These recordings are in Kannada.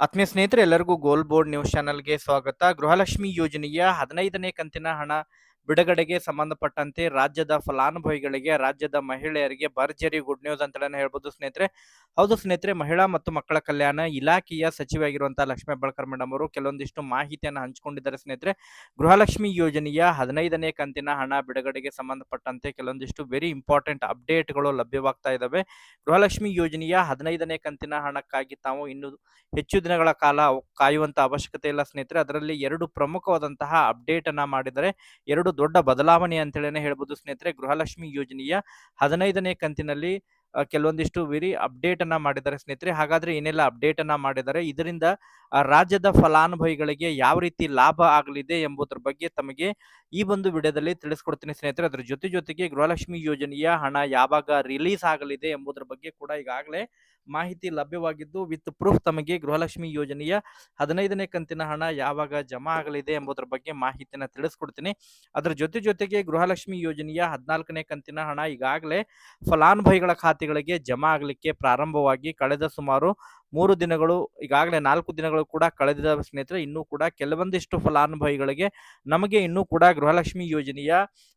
ಆತ್ಮೀಯ ಸ್ನೇಹಿತರೆ, ಎಲ್ಲರಿಗೂ ಗೋಲ್ ಬೋರ್ಡ್ ನ್ಯೂಸ್ ಚಾನೆಲ್ಗೆ ಸ್ವಾಗತ. ಗೃಹಲಕ್ಷ್ಮಿ ಯೋಜನೆಯ ಹದಿನೈದನೇ ಕಂತಿನ ಹಣ ಬಿಡುಗಡೆಗೆ ಸಂಬಂಧಪಟ್ಟಂತೆ ರಾಜ್ಯದ ಫಲಾನುಭವಿಗಳಿಗೆ, ರಾಜ್ಯದ ಮಹಿಳೆಯರಿಗೆ ಭರ್ಜರಿ ಗುಡ್ ನ್ಯೂಸ್ ಅಂತ ಹೇಳ್ಬೋದು ಸ್ನೇಹಿತರೆ. ಹೌದು ಸ್ನೇಹಿತರೆ, ಮಹಿಳಾ ಮತ್ತು ಮಕ್ಕಳ ಕಲ್ಯಾಣ ಇಲಾಖೆಯ ಸಚಿವೆಯಾಗಿರುವಂತಹ ಲಕ್ಷ್ಮೀ ಹೆಬ್ಬಾಳ್ಕರ್ ಮೇಡಮ್ ಅವರು ಕೆಲವೊಂದಿಷ್ಟು ಮಾಹಿತಿಯನ್ನು ಹಂಚಿಕೊಂಡಿದ್ದಾರೆ ಸ್ನೇಹಿತರೆ. ಗೃಹಲಕ್ಷ್ಮಿ ಯೋಜನೆಯ ಹದಿನೈದನೇ ಕಂತಿನ ಹಣ ಬಿಡುಗಡೆಗೆ ಸಂಬಂಧಪಟ್ಟಂತೆ ಕೆಲವೊಂದಿಷ್ಟು ವೆರಿ ಇಂಪಾರ್ಟೆಂಟ್ ಅಪ್ಡೇಟ್ಗಳು ಲಭ್ಯವಾಗ್ತಾ ಇದ್ದಾವೆ ಗೃಹಲಕ್ಷ್ಮಿ ಯೋಜನೆಯ ಹದಿನೈದನೇ ಕಂತಿನ ಹಣಕ್ಕಾಗಿ ತಾವು ಇನ್ನು ಹೆಚ್ಚು ದಿನಗಳ ಕಾಲ ಕಾಯುವಂತಹ ಅವಶ್ಯಕತೆ ಇಲ್ಲ ಸ್ನೇಹಿತರೆ. ಅದರಲ್ಲಿ ಎರಡು ಪ್ರಮುಖವಾದಂತಹ ಅಪ್ಡೇಟ್ ಅನ್ನ ಮಾಡಿದರೆ ಎರಡು ದೊಡ್ಡ ಬದಲಾವಣೆ ಅಂತೇಳಿ ಹೇಳ್ಬೋದು ಸ್ನೇಹಿತರೆ. ಗೃಹಲಕ್ಷ್ಮಿ ಯೋಜನೆಯ ಹದಿನೈದನೇ ಕಂತಿನಲ್ಲಿ ಕೆಲವೊಂದಿಷ್ಟು ವೆರಿ ಅಪ್ಡೇಟ್ ಅನ್ನ ಮಾಡಿದ್ದಾರೆ ಸ್ನೇಹಿತರೆ. ಹಾಗಾದ್ರೆ ಏನೆಲ್ಲ ಅಪ್ಡೇಟ್ ಅನ್ನ ಮಾಡಿದ್ದಾರೆ ಇದರಿಂದ ರಾಜ್ಯದ ಫಲಾನುಭವಿಗಳಿಗೆ ಯಾವ ರೀತಿ ಲಾಭ ಆಗಲಿದೆ ಎಂಬುದರ ಬಗ್ಗೆ ತಮಗೆ ಈ ಒಂದು ವಿಡಿಯೋದಲ್ಲಿ ತಿಳಿಸ್ಕೊಡ್ತೀನಿ ಸ್ನೇಹಿತರೆ. ಅದ್ರ ಜೊತೆ ಜೊತೆಗೆ ಗೃಹಲಕ್ಷ್ಮಿ ಯೋಜನೆಯ ಹಣ ಯಾವಾಗ ರಿಲೀಸ್ ಆಗಲಿದೆ ಎಂಬುದರ ಬಗ್ಗೆ ಕೂಡ ಈಗಾಗಲೇ ಮಾಹಿತಿ ಲಭ್ಯವಾಗಿದ್ದು, ವಿತ್ ಪ್ರೂಫ್ ತಮಗೆ ಗೃಹಲಕ್ಷ್ಮಿ ಯೋಜನೆಯ ಹದಿನೈದನೇ ಕಂತಿನ ಹಣ ಯಾವಾಗ ಜಮಾ ಆಗಲಿದೆ ಎಂಬುದರ ಬಗ್ಗೆ ಮಾಹಿತಿನ ತಿಳಿಸ್ಕೊಡ್ತೀನಿ. ಅದರ ಜೊತೆ ಜೊತೆಗೆ ಗೃಹಲಕ್ಷ್ಮಿ ಯೋಜನೆಯ ಹದಿನಾಲ್ಕನೇ ಕಂತಿನ ಹಣ ಈಗಾಗಲೇ ಫಲಾನುಭವಿಗಳ ಖಾತೆಗಳಿಗೆ ಜಮಾ ಆಗಲಿಕ್ಕೆ ಪ್ರಾರಂಭವಾಗಿ ಕಳೆದ ಸುಮಾರು ಮೂರು ದಿನಗಳು, ಈಗಾಗಲೇ ನಾಲ್ಕು ದಿನಗಳು ಕೂಡ ಕಳೆದಿದ ಸ್ನೇಹಿತರೆ, ಇನ್ನೂ ಕೂಡ ಕೆಲವೊಂದಿಷ್ಟು ಫಲಾನುಭವಿಗಳಿಗೆ ನಮಗೆ ಇನ್ನೂ ಕೂಡ ಗೃಹಲಕ್ಷ್ಮಿ ಯೋಜನೆಯ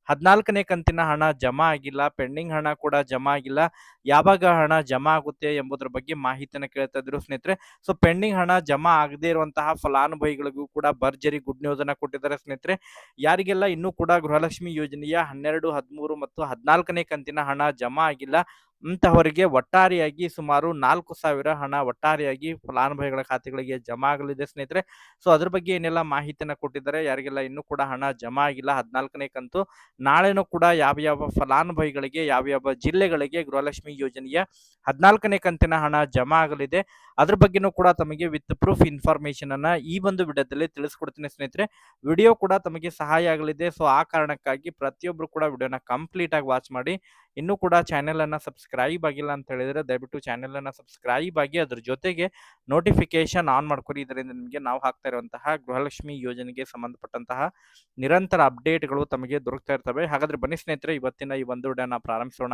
ಹದಿನಾಲ್ಕನೇ ಕಂತಿನ ಹಣ ಜಮಾ ಆಗಿಲ್ಲ, ಪೆಂಡಿಂಗ್ ಹಣ ಕೂಡ ಜಮಾ ಆಗಿಲ್ಲ, ಯಾವಾಗ ಹಣ ಜಮಾ ಆಗುತ್ತೆ ಎಂಬುದರ ಬಗ್ಗೆ ಮಾಹಿತಿಯನ್ನು ಕೇಳ್ತಾ ಇದ್ರು ಸ್ನೇಹಿತರೆ. ಸೊ, ಪೆಂಡಿಂಗ್ ಹಣ ಜಮಾ ಆಗದೇ ಇರುವಂತಹ ಫಲಾನುಭವಿಗಳಿಗೂ ಕೂಡ ಭರ್ಜರಿ ಗುಡ್ ನ್ಯೂಸ್ ಅನ್ನ ಕೊಟ್ಟಿದ್ದಾರೆ ಸ್ನೇಹಿತರೆ. ಯಾರಿಗೆಲ್ಲ ಇನ್ನೂ ಕೂಡ ಗೃಹಲಕ್ಷ್ಮಿ ಯೋಜನೆಯ ಹನ್ನೆರಡು, ಹದಿಮೂರು ಮತ್ತು ಹದಿನಾಲ್ಕನೇ ಕಂತಿನ ಹಣ ಜಮಾ ಆಗಿಲ್ಲ ಅಂತಹವರಿಗೆ ಒಟ್ಟಾರೆಯಾಗಿ ಸುಮಾರು ನಾಲ್ಕು ಸಾವಿರ ಹಣ ಒಟ್ಟಾರೆಯಾಗಿ ಫಲಾನುಭವಿಗಳ ಖಾತೆಗಳಿಗೆ ಜಮಾ ಆಗಲಿದೆ ಸ್ನೇಹಿತರೆ. ಸೊ ಅದ್ರ ಬಗ್ಗೆ ಏನೆಲ್ಲ ಮಾಹಿತಿಯನ್ನ ಕೊಟ್ಟಿದ್ದಾರೆ? ಯಾರಿಗೆಲ್ಲ ಇನ್ನೂ ಕೂಡ ಹಣ ಜಮಾ ಆಗಿಲ್ಲ, ಹದಿನಾಲ್ಕನೇ ಕಂತು. ನಾಳೆನೂ ಕೂಡ ಯಾವ ಯಾವ ಫಲಾನುಭವಿಗಳಿಗೆ, ಯಾವ ಯಾವ ಜಿಲ್ಲೆಗಳಿಗೆ ಗೃಹಲಕ್ಷ್ಮಿ ಯೋಜನೆಯ ಹದಿನಾಲ್ಕನೇ ಕಂತಿನ ಹಣ ಜಮಾ ಆಗಲಿದೆ. ಅದ್ರ ಬಗ್ಗೆನೂ ಕೂಡ ತಮಗೆ ವಿತ್ ಪ್ರೂಫ್ ಇನ್ಫಾರ್ಮೇಶನ್ ಅನ್ನ ಈ ಒಂದು ವಿಡಿಯೋದಲ್ಲಿ ತಿಳಿಸ್ಕೊಡ್ತೀನಿ ಸ್ನೇಹಿತರೆ. ವಿಡಿಯೋ ಕೂಡ ತಮಗೆ ಸಹಾಯ ಆಗಲಿದೆ. ಸೊ ಆ ಕಾರಣಕ್ಕಾಗಿ ಪ್ರತಿಯೊಬ್ರು ಕೂಡ ವಿಡಿಯೋನ ಕಂಪ್ಲೀಟ್ ಆಗಿ ವಾಚ್ ಮಾಡಿ. ಇನ್ನೂ ಕೂಡ ಚಾನೆಲ್ ಅನ್ನ ಸಬ್ಸ್ಕ್ರೈಬ್ ಆಗಿಲ್ಲ ಅಂತ ಹೇಳಿದ್ರೆ ದಯವಿಟ್ಟು ಚಾನೆಲ್ ಅನ್ನ ಸಬ್ಸ್ಕ್ರೈಬ್ ಆಗಿ ಅದ್ರ ಜೊತೆಗೆ ನೋಟಿಫಿಕೇಶನ್ ಆನ್ ಮಾಡ್ಕೊರಿ ಇದರಿಂದ ನಿಮಗೆ ನಾವು ಹಾಕ್ತಾ ಇರುವಂತಹ ಗೃಹಲಕ್ಷ್ಮಿ ಯೋಜನೆಗೆ ಸಂಬಂಧಪಟ್ಟಂತಹ ನಿರಂತರ ಅಪ್ಡೇಟ್ಗಳು ತಮಗೆ ದೊರಕ್ತಾ ಇರ್ತವೆ. ಹಾಗಾದ್ರೆ ಬನ್ನಿ ಸ್ನೇಹಿತರೆ, ಇವತ್ತಿನ ಈ ಒಂದು ವಿಡಿಯೋನ ಪ್ರಾರಂಭಿಸೋಣ.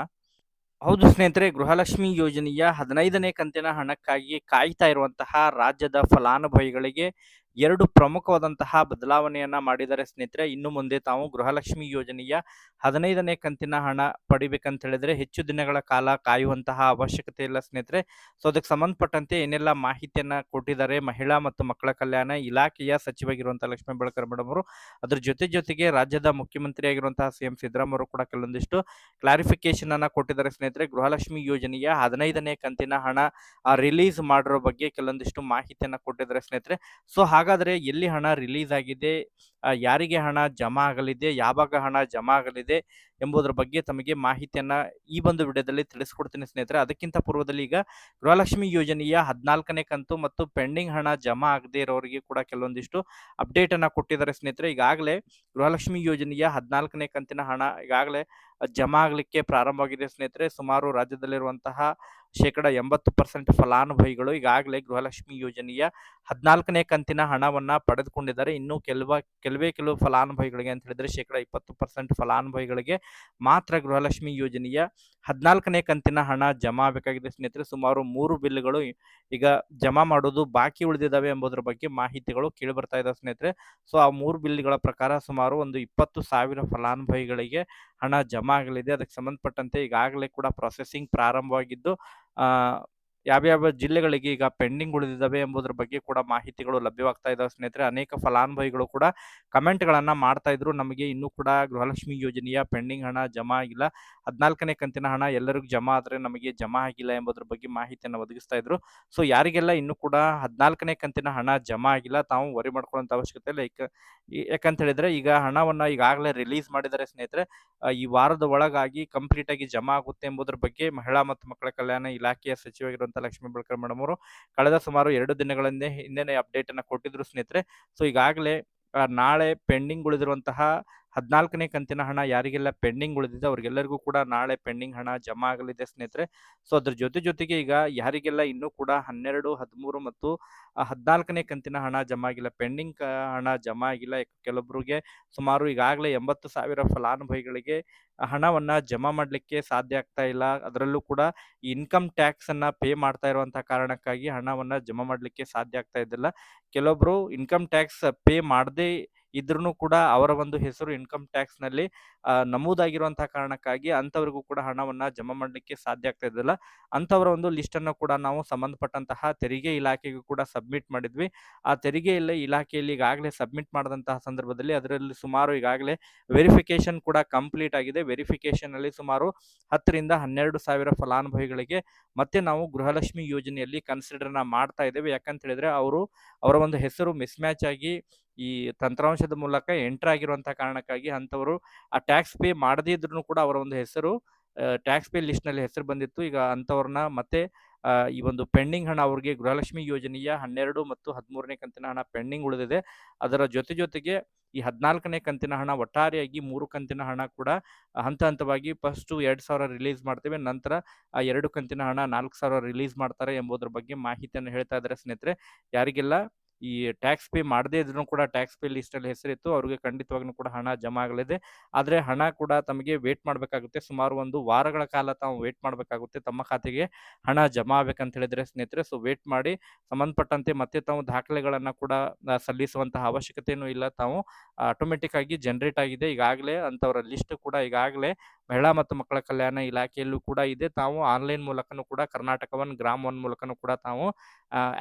ಹೌದು ಸ್ನೇಹಿತರೆ, ಗೃಹಲಕ್ಷ್ಮಿ ಯೋಜನೆಯ ಹದಿನೈದನೇ ಕಂತಿನ ಹಣಕ್ಕಾಗಿ ಕಾಯ್ತಾ ಇರುವಂತಹ ರಾಜ್ಯದ ಫಲಾನುಭವಿಗಳಿಗೆ ಎರಡು ಪ್ರಮುಖವಾದಂತಹ ಬದಲಾವಣೆಯನ್ನ ಮಾಡಿದ್ದಾರೆ ಸ್ನೇಹಿತರೆ. ಇನ್ನು ಮುಂದೆ ತಾವು ಗೃಹಲಕ್ಷ್ಮಿ ಯೋಜನೆಯ ಹದಿನೈದನೇ ಕಂತಿನ ಹಣ ಪಡಿಬೇಕಂತ ಹೇಳಿದ್ರೆ ಹೆಚ್ಚು ದಿನಗಳ ಕಾಲ ಕಾಯುವಂತಹ ಅವಶ್ಯಕತೆ ಇಲ್ಲ ಸ್ನೇಹಿತರೆ. ಸೊ ಅದಕ್ಕೆ ಸಂಬಂಧಪಟ್ಟಂತೆ ಏನೆಲ್ಲ ಮಾಹಿತಿಯನ್ನ ಕೊಟ್ಟಿದ್ದಾರೆ ಮಹಿಳಾ ಮತ್ತು ಮಕ್ಕಳ ಕಲ್ಯಾಣ ಇಲಾಖೆಯ ಸಚಿವರಾಗಿರುವಂತಹ ಲಕ್ಷ್ಮೀ ಬೆಳಕರ್ ಮೇಡಮ್ ಅವರು. ಅದ್ರ ಜೊತೆ ಜೊತೆಗೆ ರಾಜ್ಯದ ಮುಖ್ಯಮಂತ್ರಿ ಆಗಿರುವಂತಹ ಸಿ ಎಂ ಸಿದ್ದರಾಮಯ್ಯ ಕೂಡ ಕೆಲವೊಂದಿಷ್ಟು ಕ್ಲಾರಿಫಿಕೇಶನ್ ಅನ್ನ ಕೊಟ್ಟಿದ್ದಾರೆ ಸ್ನೇಹಿತರೆ. ಗೃಹಲಕ್ಷ್ಮಿ ಯೋಜನೆಯ ಹದಿನೈದನೇ ಕಂತಿನ ಹಣ ರಿಲೀಸ್ ಮಾಡಿರೋ ಬಗ್ಗೆ ಕೆಲವೊಂದಿಷ್ಟು ಮಾಹಿತಿಯನ್ನ ಕೊಟ್ಟಿದ್ದಾರೆ ಸ್ನೇಹಿತರೆ. ಸೊ ಹಾಗಾದ್ರೆ ಎಲ್ಲಿ ಹಣ ರಿಲೀಸ್ ಆಗಿದೆ? ಯಾರಿಗೆ ಹಣ ಜಮಾ ಆಗಲಿದೆ? ಯಾವಾಗ ಹಣ ಜಮಾ ಆಗಲಿದೆ ಎಂಬುದರ ಬಗ್ಗೆ ತಮಗೆ ಮಾಹಿತಿಯನ್ನು ಈ ಒಂದು ವಿಡಿಯೋದಲ್ಲಿ ತಿಳಿಸ್ಕೊಡ್ತೀನಿ ಸ್ನೇಹಿತರೆ. ಅದಕ್ಕಿಂತ ಪೂರ್ವದಲ್ಲಿ ಈಗ ಗೃಹಲಕ್ಷ್ಮಿ ಯೋಜನೆಯ ಹದಿನಾಲ್ಕನೇ ಕಂತು ಮತ್ತು ಪೆಂಡಿಂಗ್ ಹಣ ಜಮಾ ಆಗದೇ ಇರೋರಿಗೆ ಕೂಡ ಕೆಲವೊಂದಿಷ್ಟು ಅಪ್ಡೇಟ್ ಅನ್ನ ಕೊಟ್ಟಿದ್ದಾರೆ ಸ್ನೇಹಿತರೆ. ಈಗಾಗಲೇ ಗೃಹಲಕ್ಷ್ಮಿ ಯೋಜನೆಯ ಹದಿನಾಲ್ಕನೇ ಕಂತಿನ ಹಣ ಈಗಾಗಲೇ ಜಮಾ ಆಗಲಿಕ್ಕೆ ಪ್ರಾರಂಭವಾಗಿದೆ ಸ್ನೇಹಿತರೆ. ಸುಮಾರು ರಾಜ್ಯದಲ್ಲಿರುವಂತಹ ಶೇಕಡ ಎಂಬತ್ತು ಪರ್ಸೆಂಟ್ ಫಲಾನುಭವಿಗಳು ಈಗಾಗಲೇ ಗೃಹಲಕ್ಷ್ಮಿ ಯೋಜನೆಯ ಹದಿನಾಲ್ಕನೇ ಕಂತಿನ ಹಣವನ್ನು ಪಡೆದುಕೊಂಡಿದ್ದಾರೆ. ಇನ್ನು ಕೆಲವ, ಕೆಲವೇ ಕೆಲವು ಫಲಾನುಭವಿಗಳಿಗೆ ಅಂತ ಹೇಳಿದ್ರೆ ಶೇಕಡ ಇಪ್ಪತ್ತು ಪರ್ಸೆಂಟ್ ಫಲಾನುಭವಿಗಳಿಗೆ ಮಾತ್ರ ಗೃಹಲಕ್ಷ್ಮಿ ಯೋಜನೆಯ ಹದಿನಾಲ್ಕನೇ ಕಂತಿನ ಹಣ ಜಮಾ ಆಗಬೇಕಾಗಿದೆ ಸ್ನೇಹಿತರೆ, ಸುಮಾರು ಮೂರು ಬಿಲ್ಗಳು ಈಗ ಜಮಾ ಮಾಡೋದು ಬಾಕಿ ಉಳಿದಿದ್ದಾವೆ ಎಂಬುದರ ಬಗ್ಗೆ ಮಾಹಿತಿಗಳು ಕೇಳಿ ಬರ್ತಾ ಇದ್ದಾವೆ ಸ್ನೇಹಿತರೆ. ಸೊ, ಆ ಮೂರು ಬಿಲ್ಗಳ ಪ್ರಕಾರ ಸುಮಾರು ಒಂದು ಇಪ್ಪತ್ತು ಸಾವಿರ ಫಲಾನುಭವಿಗಳಿಗೆ ಹಣ ಜಮಾ ಆಗಲಿದೆ ಅದಕ್ಕೆ ಸಂಬಂಧಪಟ್ಟಂತೆ ಈಗಾಗಲೇ ಕೂಡ ಪ್ರೊಸೆಸಿಂಗ್ ಪ್ರಾರಂಭವಾಗಿದ್ದು ಯಾವ್ಯಾವ ಜಿಲ್ಲೆಗಳಿಗೆ ಈಗ ಪೆಂಡಿಂಗ್ ಉಳಿದಿದ್ದಾವೆ ಎಂಬುದರ ಬಗ್ಗೆ ಕೂಡ ಮಾಹಿತಿಗಳು ಲಭ್ಯವಾಗ್ತಾ ಇದ್ದಾವೆ ಸ್ನೇಹಿತರೆ. ಅನೇಕ ಫಲಾನುಭವಿಗಳು ಕೂಡ ಕಮೆಂಟ್ಗಳನ್ನು ಮಾಡ್ತಾ ಇದ್ರು. ನಮಗೆ ಇನ್ನೂ ಕೂಡ ಗೃಹಲಕ್ಷ್ಮಿ ಯೋಜನೆಯ ಪೆಂಡಿಂಗ್ ಹಣ ಜಮಾ ಆಗಿಲ್ಲ. ಹದಿನಾಲ್ಕನೇ ಕಂತಿನ ಹಣ ಎಲ್ಲರಿಗೂ ಜಮಾ ಆದರೆ ನಮಗೆ ಜಮಾ ಆಗಿಲ್ಲ ಎಂಬುದರ ಬಗ್ಗೆ ಮಾಹಿತಿಯನ್ನು ಒದಗಿಸ್ತಾ ಇದ್ರು. ಸೊ, ಯಾರಿಗೆಲ್ಲ ಇನ್ನೂ ಕೂಡ ಹದಿನಾಲ್ಕನೇ ಕಂತಿನ ಹಣ ಜಮಾ ಆಗಿಲ್ಲ, ತಾವು ವರಿ ಮಾಡ್ಕೊಳ್ಳೋಂಥ ಅವಶ್ಯಕತೆ ಇಲ್ಲ. ಯಾಕ ಯಾಕಂತ ಹೇಳಿದ್ರೆ ಈಗ ಹಣವನ್ನು ಈಗಾಗಲೇ ರಿಲೀಸ್ ಮಾಡಿದರೆ ಸ್ನೇಹಿತರೆ. ಈ ವಾರದ ಒಳಗಾಗಿ ಕಂಪ್ಲೀಟ್ ಆಗಿ ಜಮಾ ಆಗುತ್ತೆ ಎಂಬುದರ ಬಗ್ಗೆ ಮಹಿಳಾ ಮತ್ತು ಮಕ್ಕಳ ಕಲ್ಯಾಣ ಇಲಾಖೆಯ ಸಚಿವರಾಗಿರುವಂತಹ ಲಕ್ಷ್ಮೀ ಬೆಳಕರ್ ಮೇಡಮ್ ಅವರು. ಕಳೆದ ಸುಮಾರು ಎರಡು ದಿನಗಳಿಂದ ಹಿಂದೆನೆ ಅಪ್ಡೇಟ್ ಅನ್ನ ಕೊಟ್ಟಿದ್ರು ಸ್ನೇಹಿತರೆ. ಸೊ ಈಗಾಗಲೇ ನಾಳೆ ಪೆಂಡಿಂಗ್ ಉಳಿದಿರುವಂತಹ ಹದಿನಾಲ್ಕನೇ ಕಂತಿನ ಹಣ ಯಾರಿಗೆಲ್ಲ ಪೆಂಡಿಂಗ್ ಉಳಿದಿದೆ ಅವ್ರಿಗೆಲ್ಲರಿಗೂ ಕೂಡ ನಾಳೆ ಪೆಂಡಿಂಗ್ ಹಣ ಜಮಾ ಆಗಲಿದೆ ಸ್ನೇಹಿತರೆ. ಸೊ ಅದ್ರ ಜೊತೆ ಜೊತೆಗೆ ಈಗ ಯಾರಿಗೆಲ್ಲ ಇನ್ನೂ ಕೂಡ ಹನ್ನೆರಡು, ಹದಿಮೂರು ಮತ್ತು ಹದಿನಾಲ್ಕನೇ ಕಂತಿನ ಹಣ ಜಮಾ ಆಗಿಲ್ಲ, ಪೆಂಡಿಂಗ್ ಹಣ ಜಮಾ ಆಗಿಲ್ಲ ಕೆಲವೊಬ್ಬರಿಗೆ ಸುಮಾರು ಈಗಾಗಲೇ ಎಂಬತ್ತು ಸಾವಿರ ಫಲಾನುಭವಿಗಳಿಗೆ ಹಣವನ್ನ ಜಮಾ ಮಾಡಲಿಕ್ಕೆ ಸಾಧ್ಯ ಆಗ್ತಾ ಇಲ್ಲ. ಅದರಲ್ಲೂ ಕೂಡ ಇನ್ಕಮ್ ಟ್ಯಾಕ್ಸ್ ಅನ್ನ ಪೇ ಮಾಡ್ತಾ ಇರುವಂತಹ ಕಾರಣಕ್ಕಾಗಿ ಹಣವನ್ನ ಜಮಾ ಮಾಡಲಿಕ್ಕೆ ಸಾಧ್ಯ ಆಗ್ತಾ ಇದ್ದಿಲ್ಲ. ಕೆಲವೊಬ್ರು ಇನ್ಕಮ್ ಟ್ಯಾಕ್ಸ್ ಪೇ ಮಾಡದೇ ಇದ್ರೂ ಕೂಡ ಅವರ ಒಂದು ಹೆಸರು ಇನ್ಕಮ್ ಟ್ಯಾಕ್ಸ್ನಲ್ಲಿ ನಮೂದಾಗಿರುವಂತಹ ಕಾರಣಕ್ಕಾಗಿ ಅಂಥವ್ರಿಗೂ ಕೂಡ ಹಣವನ್ನ ಜಮಾ ಮಾಡಲಿಕ್ಕೆ ಸಾಧ್ಯ ಆಗ್ತಾ ಇದ್ದಿಲ್ಲ. ಅಂಥವರ ಒಂದು ಲಿಸ್ಟ್ ಅನ್ನು ಕೂಡ ನಾವು ಸಂಬಂಧಪಟ್ಟಂತಹ ತೆರಿಗೆ ಇಲಾಖೆಗೂ ಕೂಡ ಸಬ್ಮಿಟ್ ಮಾಡಿದ್ವಿ. ಆ ತೆರಿಗೆ ಇಲ್ಲ, ಇಲಾಖೆಯಲ್ಲಿ ಈಗಾಗಲೇ ಸಬ್ಮಿಟ್ ಮಾಡಿದಂತಹ ಸಂದರ್ಭದಲ್ಲಿ ಅದರಲ್ಲಿ ಸುಮಾರು ಈಗಾಗಲೇ ವೆರಿಫಿಕೇಶನ್ ಕೂಡ ಕಂಪ್ಲೀಟ್ ಆಗಿದೆ. ವೆರಿಫಿಕೇಶನ್ ಅಲ್ಲಿ ಸುಮಾರು ಹತ್ತರಿಂದ ಹನ್ನೆರಡು ಸಾವಿರ ಫಲಾನುಭವಿಗಳಿಗೆ ಮತ್ತೆ ನಾವು ಗೃಹಲಕ್ಷ್ಮಿ ಯೋಜನೆಯಲ್ಲಿ ಕನ್ಸಿಡರ್ನ ಮಾಡ್ತಾ ಇದ್ದೇವೆ. ಯಾಕಂತ ಹೇಳಿದ್ರೆ ಅವರು, ಅವರ ಒಂದು ಹೆಸರು ಮಿಸ್ ಮ್ಯಾಚ್ ಆಗಿ ಈ ತಂತ್ರಾಂಶದ ಮೂಲಕ ಎಂಟರ್ ಆಗಿರುವಂತಹ ಕಾರಣಕ್ಕಾಗಿ ಅಂತವರು ಆ ಟ್ಯಾಕ್ಸ್ ಪೇ ಮಾಡದೇ ಇದ್ರೂ ಕೂಡ ಅವರ ಒಂದು ಹೆಸರು ಟ್ಯಾಕ್ಸ್ ಪೇ ಲಿಸ್ಟ್ನಲ್ಲಿ ಹೆಸರು ಬಂದಿತ್ತು. ಈಗ ಅಂತವ್ರನ್ನ ಮತ್ತೆ ಈ ಒಂದು ಪೆಂಡಿಂಗ್ ಹಣ ಅವ್ರಿಗೆ ಗೃಹಲಕ್ಷ್ಮಿ ಯೋಜನೆಯ ಹನ್ನೆರಡು ಮತ್ತು ಹದಿಮೂರನೇ ಕಂತಿನ ಹಣ ಪೆಂಡಿಂಗ್ ಉಳಿದಿದೆ. ಅದರ ಜೊತೆ ಜೊತೆಗೆ ಈ ಹದಿನಾಲ್ಕನೇ ಕಂತಿನ ಹಣ ಒಟ್ಟಾರೆಯಾಗಿ ಮೂರು ಕಂತಿನ ಹಣ ಕೂಡ ಹಂತ ಹಂತವಾಗಿ ಫಸ್ಟು ಎರಡು ಸಾವಿರ ರಿಲೀಸ್ ಮಾಡ್ತೇವೆ. ನಂತರ ಆ ಎರಡು ಕಂತಿನ ಹಣ ನಾಲ್ಕು ಸಾವಿರ ರಿಲೀಸ್ ಮಾಡ್ತಾರೆ ಎಂಬುದರ ಬಗ್ಗೆ ಮಾಹಿತಿಯನ್ನು ಹೇಳ್ತಾ ಇದ್ದಾರೆ ಸ್ನೇಹಿತರೆ. ಯಾರಿಗೆಲ್ಲ ಈ ಟ್ಯಾಕ್ಸ್ ಪೇ ಮಾಡದೇ ಇದ್ರು ಕೂಡ ಟ್ಯಾಕ್ಸ್ ಪೇ ಲಿಸ್ಟಲ್ಲಿ ಹೆಸರಿತ್ತು. ಅವರಿಗೆ ಖಂಡಿತವಾಗ್ಲೂ ಕೂಡ ಹಣ ಜಮಾ ಆಗಲಿದೆ. ಆದರೆ ಹಣ ಕೂಡ ತಮಗೆ ವೇಟ್ ಮಾಡಬೇಕಾಗುತ್ತೆ. ಸುಮಾರು ಒಂದು ವಾರಗಳ ಕಾಲ ತಾವು ವೇಟ್ ಮಾಡಬೇಕಾಗುತ್ತೆ ತಮ್ಮ ಖಾತೆಗೆ. ಹಣ ಜಮಾ ಆಗ್ಬೇಕಂತ ಹೇಳಿದ್ರೆ ಸ್ನೇಹಿತರೆ ಸೊ ವೇಟ್ ಮಾಡಿ. ಸಂಬಂಧಪಟ್ಟಂತೆ ಮತ್ತೆ ತಾವು ದಾಖಲೆಗಳನ್ನು ಕೂಡ ಸಲ್ಲಿಸುವಂತಹ ಅವಶ್ಯಕತೆಯೂ ಇಲ್ಲ ತಾವು. ಆಟೋಮೆಟಿಕ್ ಆಗಿ ಜನರೇಟ್ ಆಗಿದೆ. ಈಗಾಗಲೇ ಅಂಥವರ ಲಿಸ್ಟ್ ಕೂಡ ಈಗಾಗಲೇ ಮಹಿಳಾ ಮತ್ತು ಮಕ್ಕಳ ಕಲ್ಯಾಣ ಇಲಾಖೆಯಲ್ಲೂ ಕೂಡ ಇದೆ. ತಾವು ಆನ್ಲೈನ್ ಮೂಲಕನೂ ಕೂಡ ಕರ್ನಾಟಕ ಒನ್ ಗ್ರಾಮ್ ಒನ್ ಮೂಲಕನೂ ಕೂಡ ತಾವು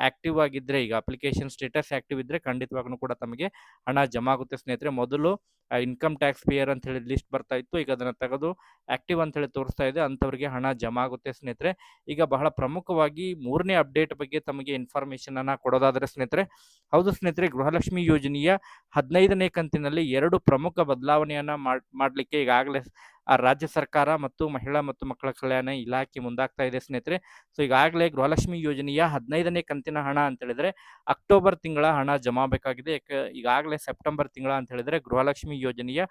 ಆಕ್ಟಿವ್ ಆಗಿದ್ರೆ, ಈಗ ಅಪ್ಲಿಕೇಶನ್ ಸ್ಟೇಟಸ್ ಆಕ್ಟಿವ್ ಇದ್ರೆ ಖಂಡಿತವಾಗ್ಲೂ ಕೂಡ ತಮಗೆ ಹಣ ಜಮಾ ಆಗುತ್ತೆ ಸ್ನೇಹಿತರೆ. ಮೊದಲು ಇನ್ಕಮ್ ಟ್ಯಾಕ್ಸ್ ಪೇಯರ್ ಅಂತ ಹೇಳಿ ಲಿಸ್ಟ್ ಬರ್ತಾ ಇತ್ತು. ಈಗ ಅದನ್ನ ತೆಗೆದು ಆಕ್ಟಿವ್ ಅಂತ ಹೇಳಿ ತೋರಿಸ್ತಾ ಇದೆ. ಅಂಥವ್ರಿಗೆ ಹಣ ಜಮಾ ಆಗುತ್ತೆ ಸ್ನೇಹಿತರೆ. ಈಗ ಬಹಳ ಪ್ರಮುಖವಾಗಿ ಮೂರನೇ ಅಪ್ಡೇಟ್ ಬಗ್ಗೆ ತಮಗೆ ಇನ್ಫಾರ್ಮೇಶನ್ ಅನ್ನ ಕೊಡೋದಾದ್ರೆ ಸ್ನೇಹಿತರೆ, ಹೌದು ಸ್ನೇಹಿತರೆ, ಗೃಹಲಕ್ಷ್ಮಿ ಯೋಜನೆಯ ಹದಿನೈದನೇ ಕಂತಿನಲ್ಲಿ ಎರಡು ಪ್ರಮುಖ ಬದಲಾವಣೆಯನ್ನ ಮಾಡ್, ಮಾಡ್ಲಿಕ್ಕೆ ಈಗಾಗಲೇ ಆ ರಾಜ್ಯ ಸರ್ಕಾರ ಮತ್ತು ಮಹಿಳಾ ಮತ್ತು ಮಕ್ಕಳ ಕಲ್ಯಾಣ ಇಲಾಖೆ ಮುಂದಾಗ್ತಾ ಇದೆ ಸ್ನೇಹಿತರೆ. ಸೊ ಈಗಾಗಲೇ ಗೃಹಲಕ್ಷ್ಮಿ ಯೋಜನೆಯ ಹದಿನೈದನೇ ಕಂತಿನ ಹಣ ಅಂತ ಹೇಳಿದ್ರೆ ಅಕ್ಟೋಬರ್ ತಿಂಗಳ ಹಣ ಜಮಾ ಬೇಕಾಗಿದೆ. ಈಗಾಗಲೇ ಸೆಪ್ಟೆಂಬರ್ ತಿಂಗಳ ಅಂತ ಹೇಳಿದ್ರೆ ಗೃಹಲಕ್ಷ್ಮಿ ಯೋಜನೆಯ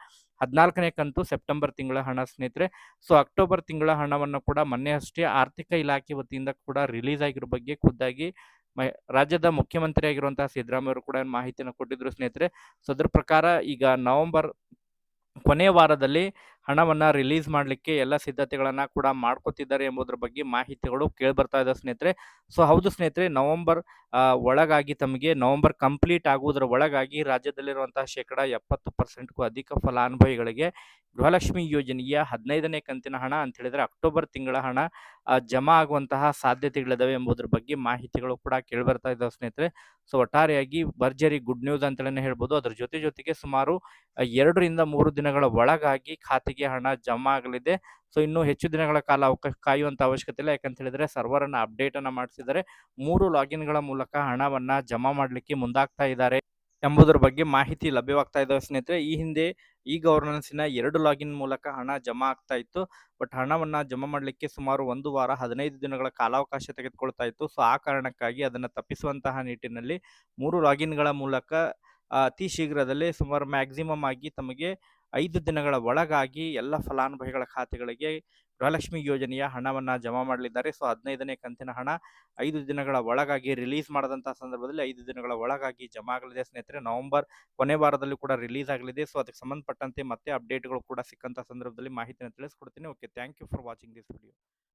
ಹದಿನಾಲ್ಕನೇ ಕಂತು ಸೆಪ್ಟೆಂಬರ್ ತಿಂಗಳ ಹಣ ಸ್ನೇಹಿತರೆ. ಸೊ ಅಕ್ಟೋಬರ್ ತಿಂಗಳ ಹಣವನ್ನು ಕೂಡ ಮೊನ್ನೆ ಅಷ್ಟೇ ಆರ್ಥಿಕ ಇಲಾಖೆ ವತಿಯಿಂದ ಕೂಡ ರಿಲೀಸ್ ಆಗಿರೋ ಬಗ್ಗೆ ಖುದ್ದಾಗಿ ರಾಜ್ಯದ ಮುಖ್ಯಮಂತ್ರಿ ಆಗಿರುವಂತಹ ಸಿದ್ದರಾಮಯ್ಯ ಅವರು ಕೂಡ ಮಾಹಿತಿಯನ್ನು ಕೊಟ್ಟಿದ್ರು ಸ್ನೇಹಿತರೆ. ಸೊ ಅದ್ರ ಪ್ರಕಾರ ಈಗ ನವೆಂಬರ್ ಕೊನೆ ವಾರದಲ್ಲಿ ಹಣವನ್ನ ರಿಲೀಸ್ ಮಾಡಲಿಕ್ಕೆ ಎಲ್ಲ ಸಿದ್ಧತೆಗಳನ್ನು ಕೂಡ ಮಾಡ್ಕೋತಿದ್ದಾರೆ ಎಂಬುದರ ಬಗ್ಗೆ ಮಾಹಿತಿಗಳು ಕೇಳಿ ಬರ್ತಾ ಇದೆ ಸ್ನೇಹಿತರೆ. ಸೊ ಹೌದು ಸ್ನೇಹಿತರೆ ನವೆಂಬರ್ ಒಳಗಾಗಿ ತಮಗೆ ನವೆಂಬರ್ ಕಂಪ್ಲೀಟ್ ಆಗುವುದರ ಒಳಗಾಗಿ ರಾಜ್ಯದಲ್ಲಿರುವಂತಹ ಶೇಕಡ ಎಪ್ಪತ್ತು ಪರ್ಸೆಂಟ್ಗೂ ಅಧಿಕ ಫಲಾನುಭವಿಗಳಿಗೆ ಗೃಹಲಕ್ಷ್ಮಿ ಯೋಜನೆಯ ಹದಿನೈದನೇ ಕಂತಿನ ಹಣ ಅಂತ ಹೇಳಿದ್ರೆ ಅಕ್ಟೋಬರ್ ತಿಂಗಳ ಹಣ ಜಮಾ ಆಗುವಂತಹ ಸಾಧ್ಯತೆಗಳಿದಾವೆ ಎಂಬುದರ ಬಗ್ಗೆ ಮಾಹಿತಿಗಳು ಕೂಡ ಕೇಳಿ ಬರ್ತಾ ಇದ್ದಾವೆ ಸ್ನೇಹಿತರೆ. ಸೊ ಒಟ್ಟಾರೆಯಾಗಿ ಭರ್ಜರಿ ಗುಡ್ ನ್ಯೂಸ್ ಅಂತಲೇ ಹೇಳ್ಬೋದು. ಅದ್ರ ಜೊತೆ ಜೊತೆಗೆ ಸುಮಾರು ಎರಡರಿಂದ ಮೂರು ದಿನಗಳ ಒಳಗಾಗಿ ಖಾತೆಗೆ ಹಣ ಜಮಾ ಆಗಲಿದೆ. ಸೊ ಇನ್ನು ಹೆಚ್ಚು ದಿನಗಳ ಕಾಲ ಅವಕಾಶ ಕಾಯುವಂತ ಅವಶ್ಯಕತೆ ಇಲ್ಲ. ಯಾಕಂತ ಹೇಳಿದ್ರೆ ಸರ್ವರ್ ಅನ್ನ ಅಪ್ಡೇಟ್ ಅನ್ನ ಮಾಡಿಸಿದರೆ ಮೂರು ಲಾಗಿನ್ಗಳ ಮೂಲಕ ಹಣವನ್ನ ಜಮಾ ಮಾಡಲಿಕ್ಕೆ ಮುಂದಾಗ್ತಾ ಇದ್ದಾರೆ ಎಂಬುದರ ಬಗ್ಗೆ ಮಾಹಿತಿ ಲಭ್ಯವಾಗ್ತಾ ಇದ್ದಾವೆ ಸ್ನೇಹಿತರೆ. ಈ ಹಿಂದೆ ಈ ಗವರ್ನೆನ್ಸಿನ ಎರಡು ಲಾಗಿನ್ ಮೂಲಕ ಹಣ ಜಮಾ ಆಗ್ತಾ ಇತ್ತು. ಬಟ್ ಹಣವನ್ನ ಜಮಾ ಮಾಡಲಿಕ್ಕೆ ಸುಮಾರು ಒಂದು ವಾರ, ಹದಿನೈದು ದಿನಗಳ ಕಾಲಾವಕಾಶ ತೆಗೆದುಕೊಳ್ತಾ ಇತ್ತು. ಸೊ ಆ ಕಾರಣಕ್ಕಾಗಿ ಅದನ್ನ ತಪ್ಪಿಸುವಂತಹ ನಿಟ್ಟಿನಲ್ಲಿ ಮೂರು ಲಾಗಿನ್ಗಳ ಮೂಲಕ ಅತಿ ಶೀಘ್ರದಲ್ಲೇ ಸುಮಾರು ಮ್ಯಾಕ್ಸಿಮಮ್ ಆಗಿ ತಮಗೆ ಐದು ದಿನಗಳ ಒಳಗಾಗಿ ಎಲ್ಲ ಫಲಾನುಭವಿಗಳ ಖಾತೆಗಳಿಗೆ ಗೃಹಲಕ್ಷ್ಮಿ ಯೋಜನೆಯ ಹಣವನ್ನು ಜಮಾ ಮಾಡಲಿದ್ದಾರೆ. ಸೊ, ಹದಿನೈದನೇ ಕಂತಿನ ಹಣ ಐದು ದಿನಗಳ ಒಳಗಾಗಿ ರಿಲೀಸ್ ಮಾಡಿದಂಥ ಸಂದರ್ಭದಲ್ಲಿ ಐದು ದಿನಗಳ ಒಳಗಾಗಿ ಜಮಾ ಆಗಲಿದೆ. ಸ್ನೇಹಿತರೆ, ನವೆಂಬರ್ ಕೊನೆ ವಾರದಲ್ಲಿ ಕೂಡ ರಿಲೀಸ್ ಆಗಲಿದೆ. ಸೊ, ಅದಕ್ಕೆ ಸಂಬಂಧಪಟ್ಟಂತೆ ಮತ್ತೆ ಅಪ್ಡೇಟ್ಗಳು ಕೂಡ ಸಿಕ್ಕಂಥ ಸಂದರ್ಭದಲ್ಲಿ ಮಾಹಿತಿಯನ್ನು ತಿಳಿಸ್ಕೊಡ್ತೀನಿ. Okay, thank you for watching this video.